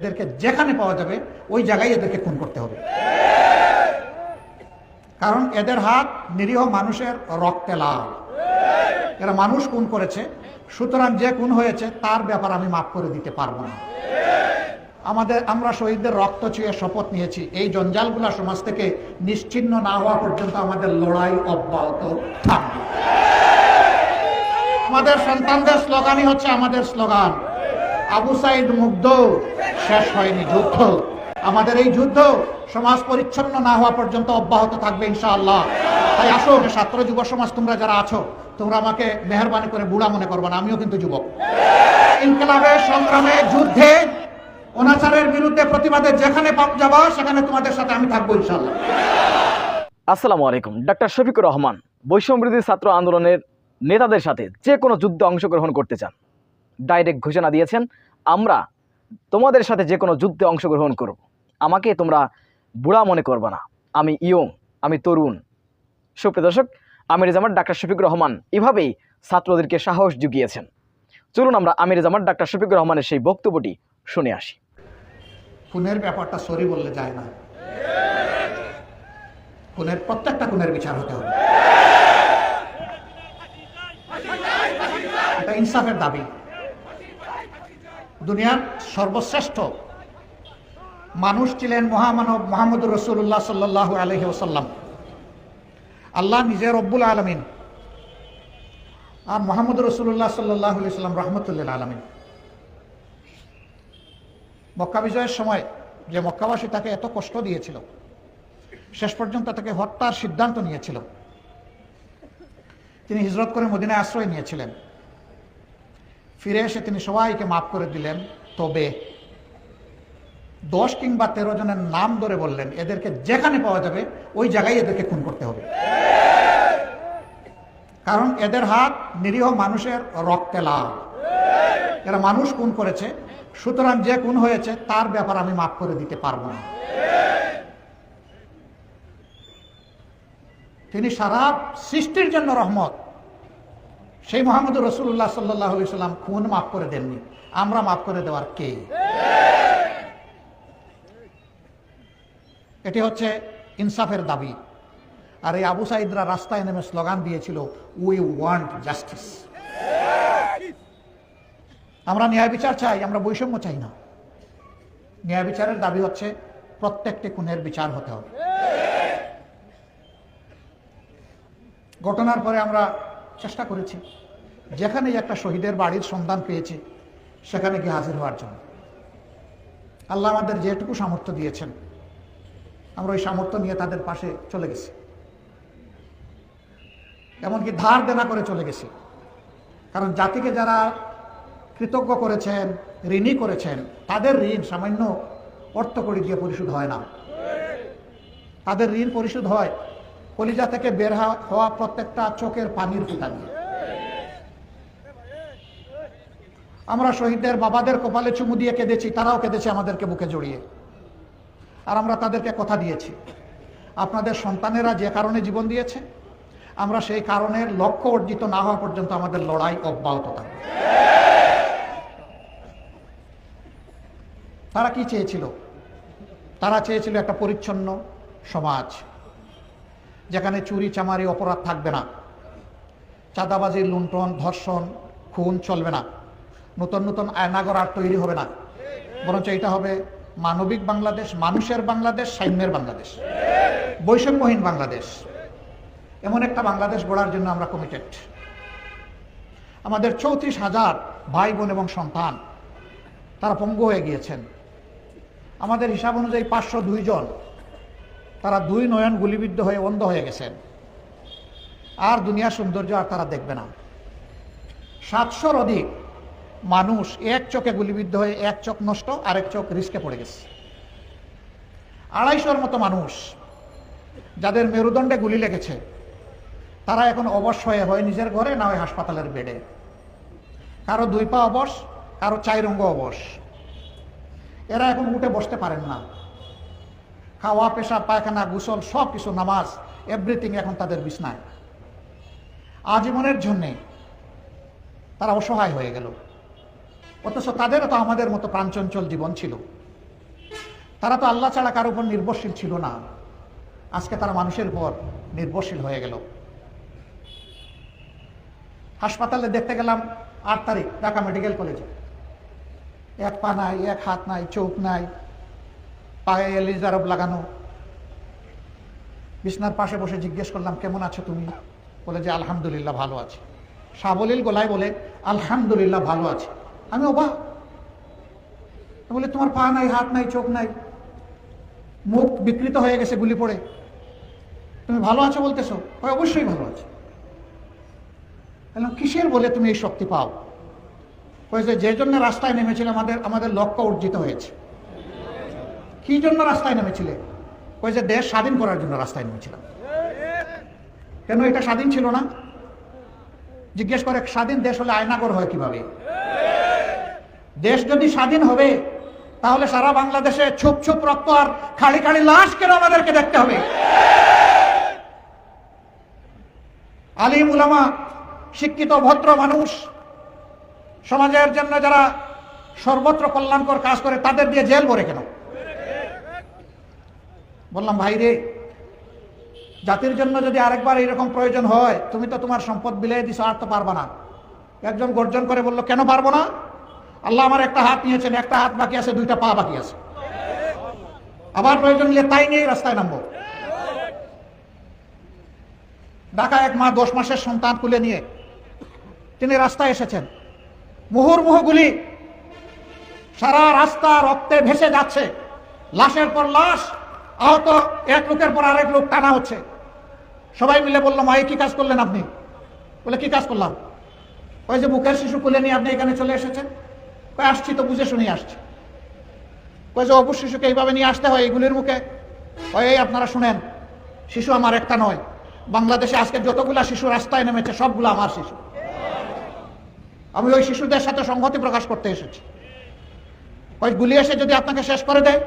এদেরকে যেখানে পাওয়া যাবে, ওই জায়গায় এদেরকে খুন করতে হবে। কারণ এদের হাত নিরীহ মানুষের রক্তে লাল। এরা মানুষ খুন করেছে, সুতরাং যে খুন হয়েছে, তার ব্যাপার আমি মাফ করে দিতে পারব না। আমাদের, আমরা শহীদদের রক্ত ছুঁয়ে শপথ নিয়েছি। এই জঞ্জালগুলা সমাজ থেকে নিশ্চিহ্ন না হওয়া পর্যন্ত আমাদের লড়াই অব্যাহত থাকবে। আমাদের সন্তানদের স্লোগানই হচ্ছে আমাদের স্লোগান। আবু সাইদ মুগ্ধ। শেষ হয়নি যুদ্ধ। আমাদের এই যুদ্ধ সমাজ পরিচ্ছন্ন না হওয়া পর্যন্ত অব্যাহত থাকবে ইনশাআল্লাহ। তাই আসো ছাত্র যুব সমাজ, তোমরা যারা আছো, তোমরা আমাকে মেহরবানি করে বুড়া মনে করবে না, আমিও কিন্তু যুবক। ইনকলাবে, সংগ্রামে, যুদ্ধে, অনাচারের বিরুদ্ধে প্রতিবাদে যেখানে যাবা, সেখানে তোমাদের সাথে আমি থাকব ইনশাআল্লাহ। আসসালামু আলাইকুম, ডাক্তার শফিকুর রহমান, বৈষম্যবিরোধী ছাত্র আন্দোলনের নেতাদের সাথে যে কোনো যুদ্ধে অংশগ্রহণ করতে চান। ডাইরেক্ট ঘোষণা দিয়েছেন, আমরা তোমাদের সাথে যে কোনো যুদ্ধে অংশগ্রহণ করব। আমাকে তোমরা বুড়া মনে করবে না। আমি ইয়ং, আমি তরুণ। সুপ্রিয় দর্শক, আমির জামাত ডাক্তার শফিকুর রহমান এভাবেই ছাত্রদেরকে সাহস জুগিয়েছেন। চলুন আমরা আমির জামাত ডাক্তার শফিকুর রহমানের সেই বক্তব্যটি শুনে আসি। খুনের ব্যাপারটা সরি বললে যায় না। খুনের প্রত্যেকটা খুনের বিচার হতে হবে। এটা ইনসাফের দাবি। দুনিয়ার সর্বশ্রেষ্ঠ মানুষ ছিলেন মহামানব মোহাম্মদুর রসুল্লাহ সাল্লাহ আলহি ওসাল্লাম আল্লাহ নিজে রব্বুল আলমিন আর মোহাম্মদ রসুল্লাহ সাল্লাহ সাল্লাম রহমতুল্লাহ আলমিন। মক্কা বিজয়ের সময় যে মক্কাবাসী তাকে এত কষ্ট দিয়েছিল, শেষ পর্যন্ত তাকে হত্যার সিদ্ধান্ত নিয়েছিল। তিনি হিজরত করে মদিনায় আশ্রয় নিয়েছিলেন। ফিরে এসে তিনি সবাইকে মাফ করে দিলেন। তবে দশ কিংবা তেরো জনের নাম ধরে বললেন, এদেরকে যেখানে পাওয়া যাবে, ওই জায়গায় এদেরকে খুন করতে হবে। কারণ এদের হাত নিরীহ মানুষের রক্তে লাল। এরা মানুষ খুন করেছে, সুতরাং যে খুন হয়েছে, তার ব্যাপার আমি মাফ করে দিতে পারব না। তিনি সারা সৃষ্টির জন্য রহমত। সেই মোহাম্মদ রসুল্লাহ সাল্লাহ সাল্লাম খুন মাফ করে দেননি। আমরা মাফ করে দেওয়ার কে? এটি হচ্ছে ইনসাফের দাবি। আর এই আবু সাইদরা রাস্তায় নেমে স্লোগান দিয়েছিল উই ওয়ান্ট জাস্টিস আমরা ন্যায় বিচার চাই, আমরা বৈষম্য চাই না। ন্যায় বিচারের দাবি হচ্ছে, প্রত্যেকটি খুনের বিচার হতে হবে। ঘটনার পরে আমরা চেষ্টা করেছি। যেখানে একটা শহীদের বাড়ির সন্ধান পেয়েছি, সেখানে গিয়ে হাজির হওয়ার জন্য। আল্লাহ আমাদের যেটুকু সামর্থ্য দিয়েছেন, আমরা ওই সামর্থ্য নিয়ে তাদের পাশে চলে গেছি। এমনকি ধার দেনা করে চলে গেছি। কারণ জাতিকে যারা কৃতজ্ঞ করেছেন, ঋণী করেছেন, তাদের ঋণ সামান্য অর্থ করে দিয়ে পরিশোধ হয় না। তাদের ঋণ পরিশোধ হয় কলিজা থেকে বের হওয়া প্রত্যেকটা চোখের পানির ফুটা দিয়ে। আমরা শহীদদের বাবাদের কপালে চুমু দিয়ে কেঁদেছি, তারাও কেঁদেছে আমাদেরকে বুকে জড়িয়ে। আর আমরা তাদেরকে কথা দিয়েছি। আপনাদের সন্তানেরা যে কারণে জীবন দিয়েছে, আমরা সেই কারণের লক্ষ্য অর্জিত না হওয়া পর্যন্ত আমাদের লড়াই অব্যাহত থাকবে। তারা কি চেয়েছিল? তারা চেয়েছিল একটা পরিচ্ছন্ন সমাজ। যেখানে চুরি চামারি অপরাধ থাকবে না। চাঁদাবাজি লুণ্ঠন, ধর্ষণ, খুন চলবে না। নতুন নতুন আয়নাগর আর তৈরি হবে না। বরঞ্চ এটা হবে মানবিক বাংলাদেশ, মানুষের বাংলাদেশ সাম্যের বাংলাদেশ। বৈষম্যহীন বাংলাদেশ। এমন একটা বাংলাদেশ গড়ার জন্য আমরা কমিটেড আমাদের চৌত্রিশ হাজার ভাই বোন এবং সন্তান, তারা পঙ্গু হয়ে গিয়েছেন। আমাদের হিসাব অনুযায়ী পাঁচশো জন তারা দুই নয়ন গুলিবিদ্ধ হয়ে অন্ধ হয়ে গেছেন। আর দুনিয়ার সৌন্দর্য আর তারা দেখবে না। সাতশোর অধিক মানুষ এক চোখে গুলিবিদ্ধ হয়ে এক চোখ নষ্ট, আরেক চোখ রিস্কে পড়ে গেছে। আড়াইশোর মতো মানুষ যাদের মেরুদণ্ডে গুলি লেগেছে, তারা এখন অবশ হয়ে, হয় নিজের ঘরে, না হয় হাসপাতালের বেডে। কারও দুই পা অবশ, কারও চাই রঙ্গ অবশ। এরা এখন উঠে বসতে পারেন না। খাওয়া পেশা পায়খানা, গুসল, সব কিছু, নামাজ এভরিথিং এখন তাদের বিছনায়। আজীবনের জন্যে তারা অসহায় হয়ে গেল। অথচ তাদেরও তো আমাদের মতো প্রাণচঞ্চল জীবন ছিল। তারা তো আল্লাহ ছাড়া কারোর উপর নির্ভরশীল ছিল না। আজকে তারা মানুষের উপর নির্ভরশীল হয়ে গেল। হাসপাতালে দেখতে গেলাম আট তারিখ, ঢাকা মেডিকেল কলেজে। এক পা নাই, এক হাত নাই, চোখ নাই। পায়ে এলিজারব লাগানো। বিছনার পাশে বসে জিজ্ঞেস করলাম, কেমন আছো তুমি? বলে যে, আলহামদুলিল্লাহ ভালো আছে। সাবলীল গলায় বলে, আলহামদুলিল্লাহ ভালো আছে। আমি ওবা বলে, তোমার পা নাই, হাত নাই, চোখ নাই। মুখ বিকৃত হয়ে গেছে গুলি পড়ে। তুমি ভালো আছো বলতেছো? ওই অবশ্যই ভালো আছে। কিসের বলে তুমি এই শক্তি পাও? যে জন্য রাস্তায় নেমেছিলে, আমাদের আমাদের লক্ষ্য অর্জিত হয়েছে। কি জন্য রাস্তায় নেমেছিলে? ওই যে দেশ স্বাধীন করার জন্য রাস্তায় নেমেছিলাম। কেন এটা স্বাধীন ছিল না? জিজ্ঞেস করে, স্বাধীন দেশ হলে আয়নাগর হয় কীভাবে? দেশ যদি স্বাধীন হবে, তাহলে সারা বাংলাদেশে ছুপ ছুপ রক্ত আর খালি খালি লাশ কেন আমাদেরকে দেখতে হবে? আলিম উলামা, শিক্ষিত ভদ্র মানুষ, সমাজের জন্য যারা সর্বত্র কল্যাণকর কাজ করে, তাদের দিয়ে জেল ভরে কেন? বললাম, ভাই রে, জাতির জন্য যদি আরেকবার এইরকম প্রয়োজন হয়, তুমি তো তোমার সম্পদ বিলাই দিছো, আর তো পারবা না। একজন গর্জন করে বলল, কেন পারব না? আল্লাহ আমার একটা হাত নিয়েছেন, একটা হাত বাকি আছে, দুইটা পা বাকি আছে। আবার প্রয়োজন নিয়ে তাই নিয়ে রাস্তায় নামবো। ঢাকা এক মা দশ মাসের সন্তান তুলে নিয়ে, তিনি রাস্তায় এসেছেন। মুহুর্মুহু গুলি সারা রাস্তা রক্তে ভেসে যাচ্ছে। লাশের পর লাশ আহত এক লোকের পর আরেক লোক টানা হচ্ছে। সবাই মিলে বলল, মা কি কাজ করলেন আপনি? বলে, কি কাজ করলাম? ওই যে মুখের শিশু কুলে নিয়ে আপনি এখানে চলে এসেছেন? কই আসছি তো, বুঝে শুনে আসছি। কই যে অপুর শিশুকে এইভাবে নিয়ে আসতে হয় এইগুলির মুখে? এই আপনারা শুনেন, শিশু আমার একটা নয়। বাংলাদেশে আজকে যতগুলা শিশু রাস্তায় নেমেছে, সবগুলো আমার শিশু। আমি ওই শিশুদের সাথে সংহতি প্রকাশ করতে এসেছি। ওই গুলি এসে যদি আপনাকে শেষ করে দেয়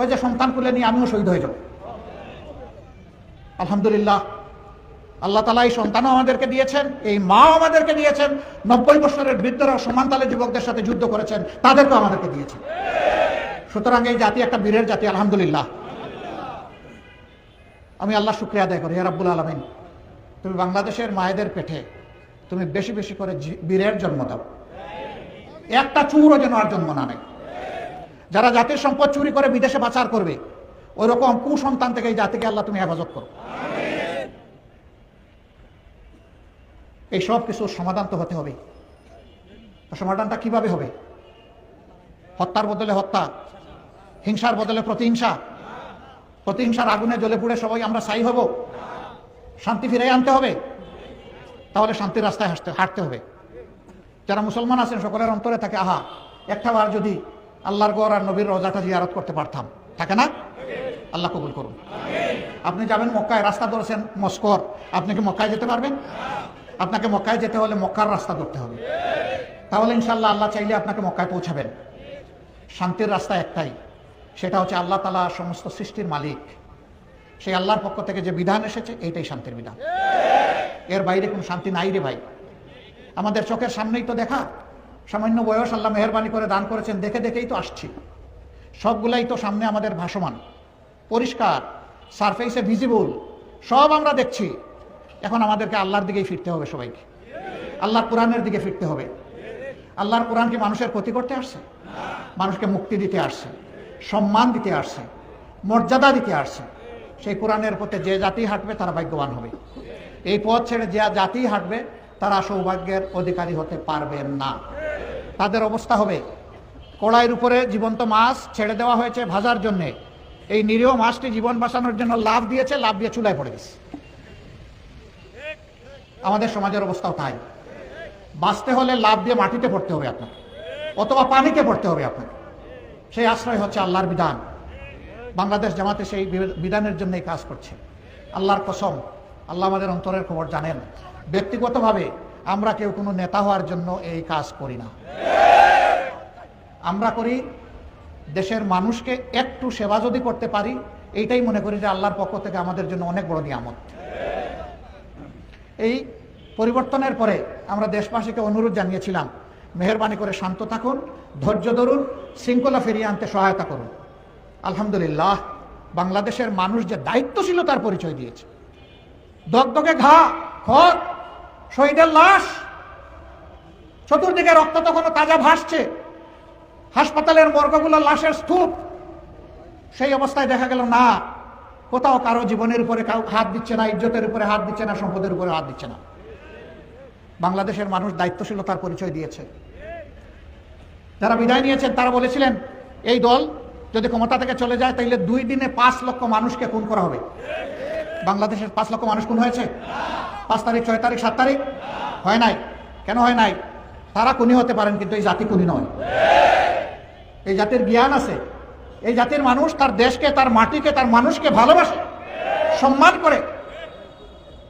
ওই যে সন্তান কুলে নিয়ে আমিও শহীদ হয়ে যাব। আলহামদুলিল্লাহ, আল্লাহ তালা এই সন্তানও আমাদেরকে দিয়েছেন, এই মা আমাদেরকে দিয়েছেন, নব্বই বছরের বৃদ্ধরা সমানতালে যুবকদের সাথে যুদ্ধ করেছেন, তাদেরকেও আমাদেরকে দিয়েছেন। সুতরাং এই জাতি একটা বীরের জাতি, আলহামদুলিল্লাহ। আমি আল্লাহ শুক্রিয়া আদায় করি রাব্বুল আলমিন। তুমি বাংলাদেশের মায়েদের পেটে তুমি বেশি বেশি করে বীরের জন্ম দাও। একটা চুরও যেন আর জন্ম না নেয়। যারা জাতির সম্পদ চুরি করে বিদেশে পাচার করবে ওই রকম কুসন্তান থেকে এই জাতিকে আল্লাহ তুমি হেফাজত করো। এই সব কিছুর সমাধান তো হতে হবে। সমাধানটা কীভাবে হবে? হত্যার বদলে হত্যা, হিংসার বদলে প্রতিহিংসা। প্রতিহিংসার আগুনে জ্বলে পুড়ে সবাই আমরা সাই হব। শান্তি ফিরে আনতে হবে। তাহলে শান্তির রাস্তায় হাসতে হাঁটতে হবে। যারা মুসলমান আছেন, সকলের অন্তরে থাকে, আহা, একটা বার যদি আল্লাহর গড় আর নবীর রোজাটা জিয়ারত করতে পারতাম। থাকে না? আল্লাহ কবুল করুন। আপনি যাবেন মক্কায়, রাস্তা ধরেছেন মস্কর। আপনি কি মক্কায় যেতে পারবেন? আপনাকে মক্কায় যেতে হলে মক্কার রাস্তা ধরতে হবে। তাহলে ইনশাল্লাহ আল্লাহ চাইলে আপনাকে মক্কায় পৌঁছাবেন। শান্তির রাস্তা একটাই। সেটা হচ্ছে আল্লাহ তালা সমস্ত সৃষ্টির মালিক। সেই আল্লাহর পক্ষ থেকে যে বিধান এসেছে, এইটাই শান্তির বিধান। এর বাইরে কোনো শান্তি নাই রে ভাই। আমাদের চোখের সামনেই তো দেখা। সামান্য বয়স আল্লাহ মেহরবানি করে দান করেছেন, দেখে দেখেই তো আসছি। সবগুলাই তো সামনে আমাদের ভাসমান। পরিষ্কার সারফেসে ভিজিবল সব আমরা দেখছি। এখন আমাদেরকে আল্লাহর দিকেই ফিরতে হবে সবাইকে। আল্লাহর কোরআনের দিকে ফিরতে হবে। আল্লাহর কোরআন কি মানুষের ক্ষতি করতে আসছে? মানুষকে মুক্তি দিতে আসছে, সম্মান দিতে আসছে, মর্যাদা দিতে আসছে। সেই কোরআনের পথে যে জাতি হাঁটবে, তারা ভাগ্যবান হবে। এই পথ ছেড়ে যে জাতি হাঁটবে, তারা সৌভাগ্যের অধিকারী হতে পারবেন না। তাদের অবস্থা হবে। কড়াইয়ের উপরে জীবন্ত মাছ ছেড়ে দেওয়া হয়েছে ভাজার জন্যে। এই নিরীহ মাছটি জীবন বাঁচানোর জন্য লাভ দিয়েছে লাভ দিয়ে চুলায় পড়ে গেছে। আমাদের সমাজের অবস্থাও তাই। বাঁচতে হলে লাভ দিয়ে মাটিতে পড়তে হবে আপনাকে, অথবা পানিতে পড়তে হবে আপনাকে। সেই আশ্রয় হচ্ছে আল্লাহর বিধান। বাংলাদেশ জামাতে সেই বিধানের জন্যই কাজ করছে। আল্লাহর কসম, আল্লাহ আমাদের অন্তরের খবর জানেন। ব্যক্তিগতভাবে আমরা কেউ কোনো নেতা হওয়ার জন্য এই কাজ করি না। আমরা করি, দেশের মানুষকে একটু সেবা যদি করতে পারি, এইটাই মনে করি যে আল্লাহর পক্ষ থেকে আমাদের জন্য অনেক বড় নিয়ামত। এই পরিবর্তনের পরে আমরা দেশবাসীকে অনুরোধ জানিয়েছিলাম, মেহরবানি করে শান্ত থাকুন, ধৈর্য ধরুন, শৃঙ্খলা ফিরিয়ে আনতে সহায়তা করুন। আলহামদুলিল্লাহ, বাংলাদেশের মানুষ যে দায়িত্বশীলতার পরিচয় দিয়েছে। দগদগে ঘা খড় শহীদের লাশ। চতুর্দিকে রক্ত তখনও তাজা ভাসছে। হাসপাতালের মর্গগুলো লাশের স্তূপ। সেই অবস্থায় দেখা গেল, না, কোথাও কারও জীবনের উপরে কাউ হাত দিচ্ছে না, ইজ্জতের উপরে হাত দিচ্ছে না, সম্পদের উপরে হাত দিচ্ছে না। বাংলাদেশের মানুষ দায়িত্বশীলতার পরিচয় দিয়েছে। যারা বিদায় নিয়েছেন, তারা বলেছিলেন, এই দল যদি ক্ষমতা থেকে চলে যায় তাহলে দুই দিনে পাঁচ লক্ষ মানুষকে খুন করা হবে। বাংলাদেশের পাঁচ লক্ষ মানুষ খুন হয়েছে? পাঁচ তারিখ, ছয় তারিখ, সাত তারিখ? হয় নাই। কেন হয় নাই? তারা খুনি হতে পারেন, কিন্তু এই জাতি খুনি নয়। এই জাতির জ্ঞান আছে। এই জাতির মানুষ তার দেশকে, তার মাটিকে, তার মানুষকে ভালোবাসে, সম্মান করে।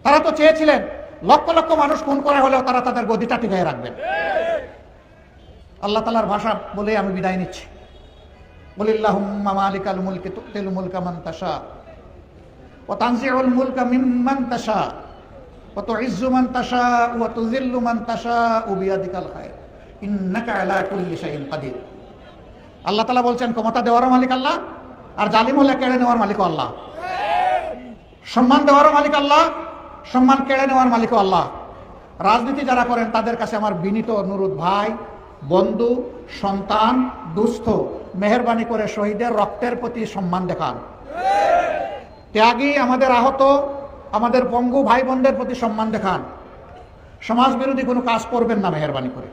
তারা তো চেয়েছিলেন, লক্ষ লক্ষ মানুষ খুন করে হলেও তারা তাদের গদিটা টিকায় রাখবেন। আল্লাহ তালার ভাষা বলে আমি বিদায় নিচ্ছি। মান তাশা মুলকা মিম্মান তাশা। ওয়া তুইজ্জু মান তাশা ওয়া তুযিল্লু মান তাশা বিয়াদিকাল খায়র। ইন্নাকা আলা কুল্লি শাইইন কাদির। আল্লাহ তাআলা বলছেন, ক্ষমতা দেওয়ারও মালিক আল্লাহ, আর জালিম হলে কেড়ে নেওয়ার মালিকও আল্লাহ। সম্মান দেওয়ারও মালিক আল্লাহ, সম্মান কেড়ে নেওয়ার মালিকও আল্লাহ। রাজনীতি যারা করেন, তাদের কাছে আমার বিনীত অনুরোধ, ভাই, বন্ধু, সন্তান, দুস্থ, মেহরবানি করে শহীদের রক্তের প্রতি সম্মান দেখান। ত্যাগী আমাদের আহত আমাদের পঙ্গু ভাই বোনদের প্রতি সম্মান দেখান। সমাজ বিরোধী কোনো কাজ করবেন না মেহরবানি করে।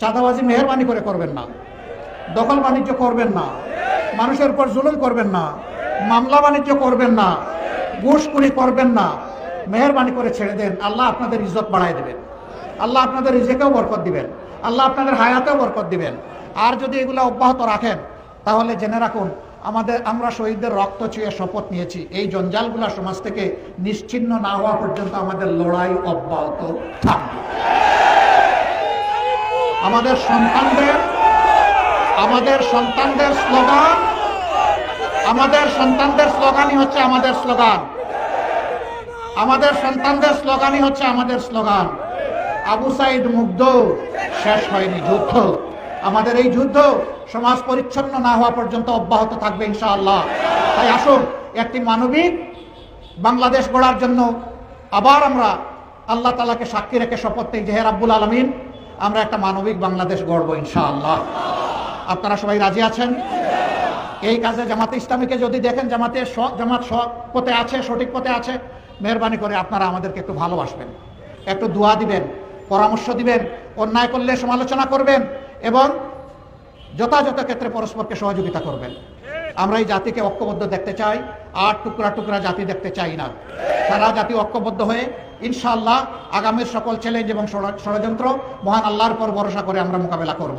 চাঁদাবাজি মেহরবানি করে করবেন না। দখল বাণিজ্য করবেন না। মানুষের উপর জুলুম করবেন না। মামলা বাণিজ্য করবেন না। ঘুষখুরি করবেন না। মেহরবানি করে ছেড়ে দেন। আল্লাহ আপনাদের ইজ্জত বাড়ায় দেবেন। আল্লাহ আপনাদের রিজেকেও বরকত দিবেন। আল্লাহ আপনাদের হায়াতেও বরকত দিবেন। আর যদি এগুলো অব্যাহত রাখেন, তাহলে জেনে রাখুন আমাদের, আমরা শহীদদের রক্ত চুয়ে শপথ নিয়েছি। এই জঞ্জালগুলা সমাজ থেকে নিশ্চিন্ন না হওয়া পর্যন্ত আমাদের লড়াই অব্যাহত থাকবে। আমাদের সন্তানদের আমাদের সন্তানদের স্লোগান, আমাদের সন্তানদের স্লোগানই হচ্ছে আমাদের স্লোগান। আমাদের সন্তানদের স্লোগানই হচ্ছে আমাদের স্লোগান। আবু সাইদ মুগ্ধ, শেষ হয়নি যুদ্ধ। আমাদের এই যুদ্ধ সমাজ পরিচ্ছন্ন না হওয়া পর্যন্ত অব্যাহত থাকবে, ইনশাআল্লাহ। তাই আসুন, একটি মানবিক বাংলাদেশ গড়ার জন্য আবার আমরা আল্লাহ তালাকে সাক্ষী রেখে শপথ নেই যে, হে রাব্বুল আলমিন, আমরা একটা মানবিক বাংলাদেশ গড়বো, ইনশাআল্লাহ। আপনারা সবাই রাজি আছেন? এই কাজে জামাতে ইসলামীকে যদি দেখেন, জামাতে জামাত স- পথে আছে, সঠিক পথে আছে, মেহরবানি করে আপনারা আমাদেরকে একটু ভালোবাসবেন। একটু দোয়া দিবেন, পরামর্শ দিবেন, অন্যায় করলে সমালোচনা করবেন এবং যথাযথ ক্ষেত্রে পরস্পরকে সহযোগিতা করবেন। আমরা এই জাতিকে ঐক্যবদ্ধ দেখতে চাই, আর টুকরা টুকরা জাতি দেখতে চাই না। সারা জাতি ঐক্যবদ্ধ হয়ে ইনশাআল্লাহ আগামীর সকল চ্যালেঞ্জ এবং ষড়যন্ত্র মহান আল্লাহর পর ভরসা করে আমরা মোকাবেলা করব।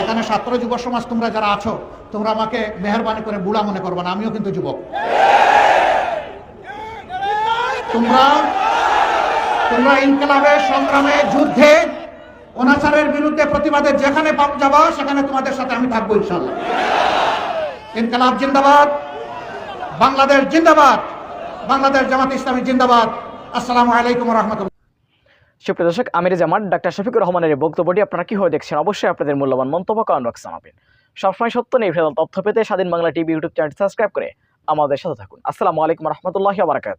এখানে ছাত্র যুব সমাজ তোমরা যারা আছো, তোমরা আমাকে মেহরবানি করে বুড়া মনে করবে না, আমিও কিন্তু যুবক। তোমরা তোমরা ইনকলাবে সংগ্রামে, যুদ্ধে অনাচারের বিরুদ্ধে প্রতিবাদে যেখানে পাপ যাবা, সেখানে তোমাদের সাথে আমি থাকব ইনশাল্লাহ। ইনকলাব জিন্দাবাদ, বাংলাদেশ জিন্দাবাদ, বাংলাদেশ জামাত ইসলামী জিন্দাবাদ। আসসালামু আলাইকুম রহমতুল্লাহ। সুপ্রিয় দর্শক, আমির জামান ডাক্তার শফিকুর রহমানের এই বক্তব্যটি আপনারা কীভাবে দেখছেন? অবশ্যই আপনাদের মূল্যবান মন্তব্য কারণ রাখ জানাবেন। সবসময় সত্য নেই ভেদাল তথ্য পেতে Swadhin Bangla TV YouTube channel subscribe করে আমাদের সাথে থাকুন। আসসালামু আলাইকুম রহমতুল্লাহ বারাকাত